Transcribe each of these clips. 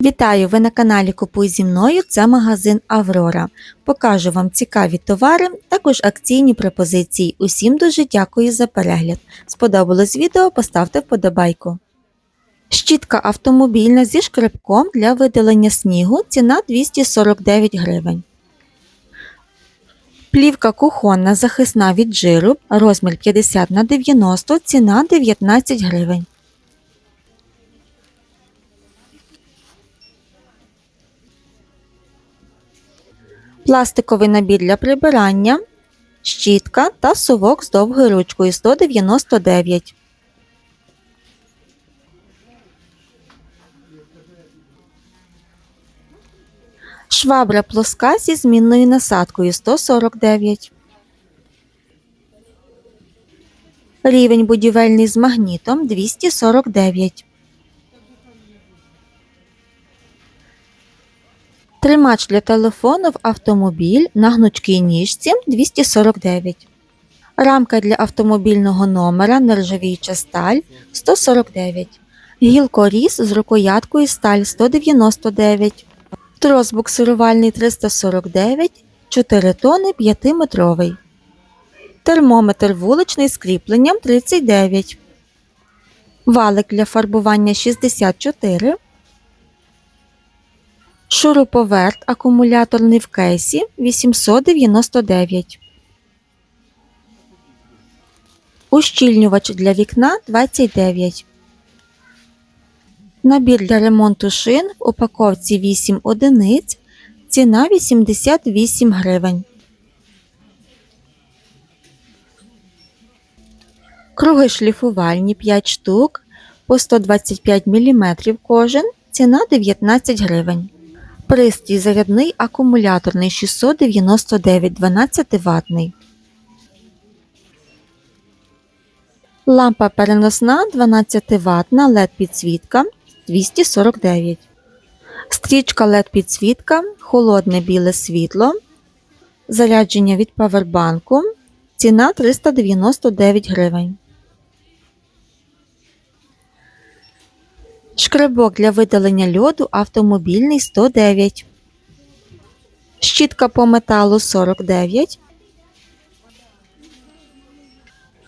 Вітаю! Ви на каналі Купуй зі мною. Це магазин Аврора. Покажу вам цікаві товари, також акційні пропозиції. Усім дуже дякую за перегляд. Сподобалось відео? Поставте вподобайку. Щітка автомобільна зі шкребком для видалення снігу. Ціна 249 гривень. Плівка кухонна захисна від жиру, розмір 50 на 90, ціна 19 гривень. Пластиковий набір для прибирання, щітка та совок з довгою ручкою 199. Швабра плоска зі змінною насадкою 149. Рівень будівельний з магнітом 249. Тримач для телефону в автомобіль на гнучкій ніжці 249. Рамка для автомобільного номера нержавіюча сталь 149. Гілкоріз з рукояткою сталь 199. Трос буксирувальний 349, 4 тони 5-метровий. Термометр вуличний з кріпленням 39. Валик для фарбування 64. Шуруповерт акумуляторний в кейсі 899. Ущільнювач для вікна 29. Набір для ремонту шин в упаковці 8 одиниць. Ціна 88 гривень. Круги шліфувальні 5 штук по 125 мм кожен. Ціна 19 гривень. Пристрій зарядний акумуляторний 699 12 ватний. Лампа переносна 12 ватна LED підсвітка 249. Стрічка LED підсвітка, холодне біле світло. Зарядження від павербанку. Ціна 399 гривень. Шкребок для видалення льоду автомобільний 109. Щітка по металу 49.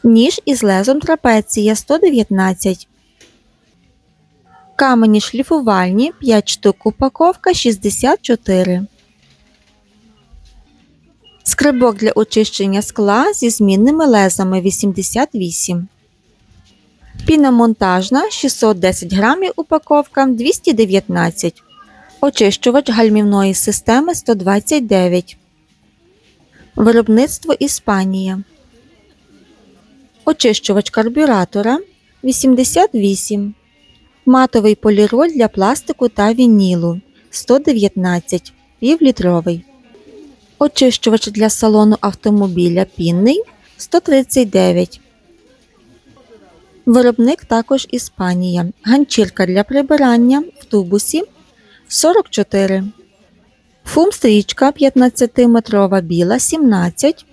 Ніж із лезом трапеція 119. Камені шліфувальні 5 штук упаковка 64. Скребок для очищення скла зі змінними лезами 88. Піномонтажна 610 грамів упаковка 219. Очищувач гальмівної системи 129. Виробництво Іспанія. Очищувач карбюратора 88. Матовий поліроль для пластику та вінілу 119 півлітровий. Очищувач для салону автомобіля пінний 139. Виробник також Іспанія. Ганчірка для прибирання в тубусі 44. Фум-стрічка 15-метрова біла 17.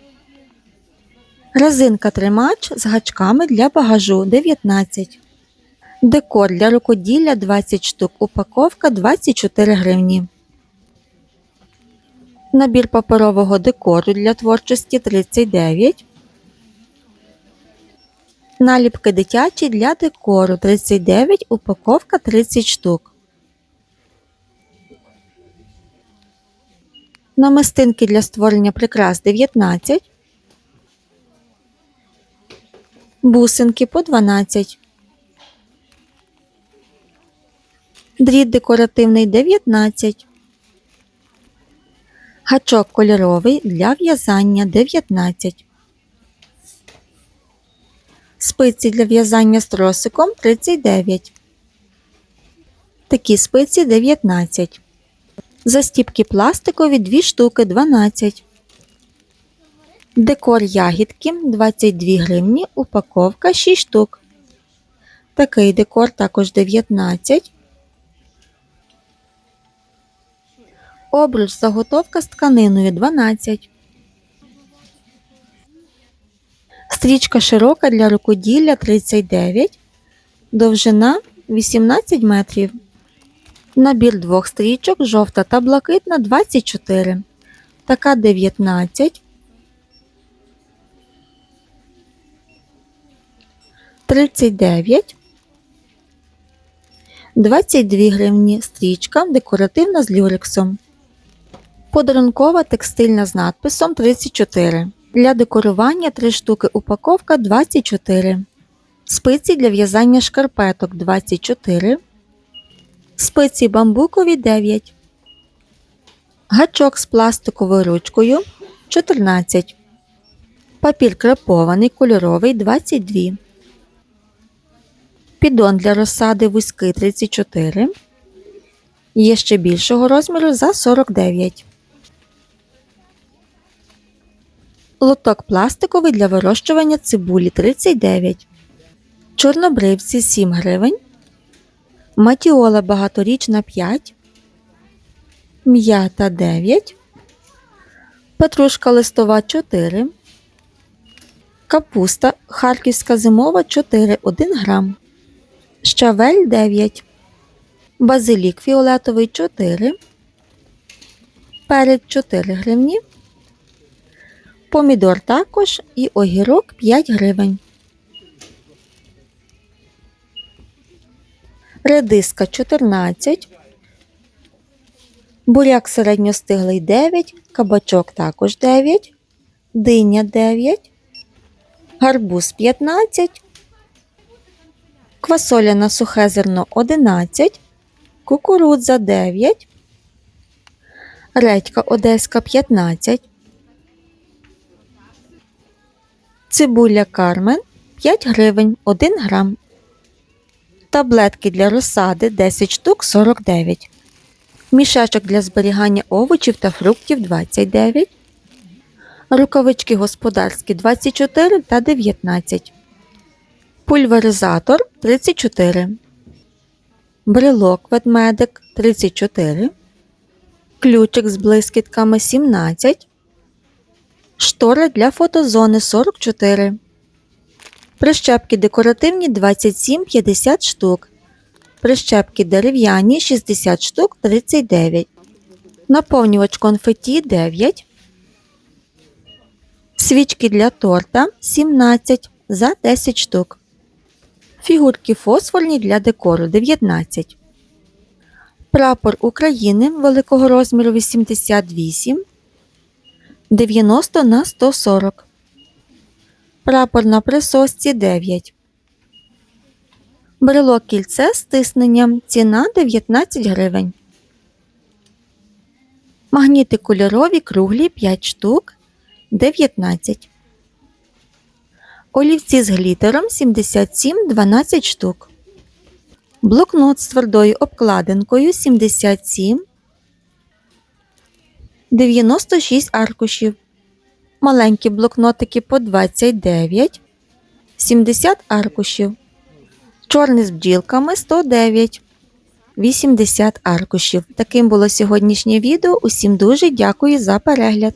Резинка тримач з гачками для багажу 19. Декор для рукоділля 20 штук. Упаковка 24 гривні. Набір паперового декору для творчості 39. Наліпки дитячі для декору 39, упаковка 30 штук. Намистинки для створення прикрас 19. Бусинки по 12. Дріт декоративний 19. Гачок кольоровий для в'язання 19. Спиці для в'язання з тросиком 39. Такі спиці 19. Застіпки пластикові 2 штуки 12. Декор ягідки 22 гривні. Упаковка 6 штук. Такий декор також 19. Обруч заготовка з тканиною 12. Стрічка широка для рукоділля 39, довжина 18 метрів. Набір двох стрічок, жовта та блакитна 24. Така 19. 39. 22 гривні стрічка декоративна з люрексом. Подарункова текстильна з надписом 34. Для декорування 3 штуки упаковка 24. Спиці для в'язання шкарпеток 24. Спиці бамбукові 9. Гачок з пластиковою ручкою 14. Папір крапований кольоровий 22. Піддон для розсади вузький 34. Є ще більшого розміру за 49. Лоток пластиковий для вирощування цибулі 39. Чорнобривці 7 гривень. Матіола багаторічна 5. М'ята 9. Петрушка листова 4. Капуста харківська зимова 4 1 грам. Щавель 9. Базилік фіолетовий 4. Перець 4 гривні. Помідор також і огірок 5 гривень. Редиска 14. Буряк середньостиглий 9, кабачок також 9, диня 9, гарбуз 15, квасоля на сухе зерно 11, кукурудза 9, редька одеська 15, цибуля кармен 5 гривень 1 грам. Таблетки для розсади 10 штук 49. Мішечок для зберігання овочів та фруктів 29. Рукавички господарські 24 та 19. Пульверизатор 34. Брелок ведмедик 34. Ключик з блискітками 17. Штори для фотозони 44. Прищепки декоративні 27-50 штук. Прищепки дерев'яні 60 штук 39. Наповнювач конфеті 9. Свічки для торта 17 за 10 штук. Фігурки фосфорні для декору 19. Прапор України великого розміру 88 90 на 140. Прапор на присосці 9. Брелок кільце з. Ціна 19 гривень. Магніти кольорові круглі 5 штук 19. Олівці з глітером 77 12 штук. Блокнот з твердою обкладинкою 77 96 аркушів. Маленькі блокнотики по 29 70 аркушів. Чорний з бджілками 109 80 аркушів. Таким було сьогоднішнє відео. Усім дуже дякую за перегляд.